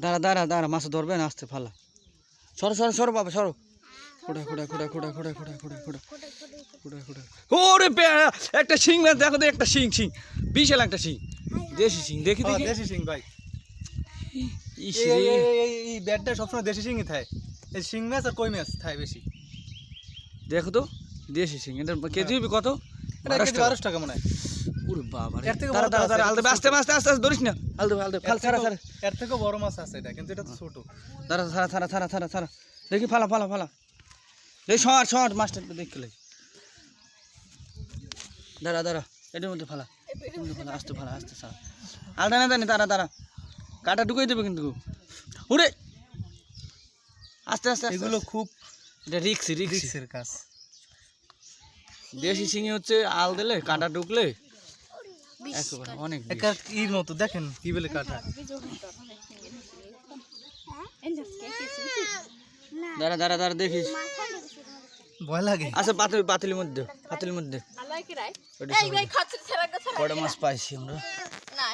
দাঁড়া দাঁড়া দাঁড়া মাছ ধরবে না আসতে ফালা। সরো সরো সরো বাবা সরো। খুঁড়া খুঁড়া খুঁড়া খুঁড়া খুঁড়া খুঁড়া খুঁড়া খুঁড়া খুঁড়া খুঁড়া ওরে একটা শিং মাছ দেখো তো একটা শিং শিং। বিশাল একটা শিং। দেশি শিং দেখি হ্যাঁ, দেখি। দেশি সিং ভাই। এই- ব্যাটটা সবসময় দেশি সিংই থাকে এই শিং মাছ আর কই মাছ থাকে বেশি? দেখো তো দেশি শিং। এটা কেজি কত? এটা কেজি টাকা। বারোশো টাকা মনে হয়। ওরে বাবা এর থেকে দাঁড়া দাঁড়া দাঁড়া আলদে আস্তে আস্তে আস্তে আস্তে ধরিস না। আলদে আলদে ফাল ছাড়া ছাড়া। এর থেকেও বড় মাছ আছে এটা কিন্তু এটা তো ছোট। দাঁড়া ছাড়া ছাড়া ছাড়া ছাড়া ছাড়া। দেখি ফালা ফালা ফালা। এই শর্ট শর্ট মাস্টারটা দেখলে দাঁড়া দাঁড়া এটার মধ্যে ফালা। ফালা আস্তে ফালা আস্তে ছাড়া। আলদা না জানি তারা তারা কাটা ঢুকাই দেবে কিন্তু উড়ে! আস্তে আস্তে এগুলো খুব এটা রিক্সি রিক্সি। রিক্সের কাজ। দেশি শিঙি হচ্ছে আল দিলে কাটা ঢুকলে একেবারে অনেক ইর মতো দেখেন কি বলে কাটা। দাঁড়া দাঁড়া দাঁড়া দেখিস ভয় লাগে। আচ্ছা পাতিল পাতিলের মধ্যে পাতিলের মধ্যে। বড় মাছ পাইছি আমরা। না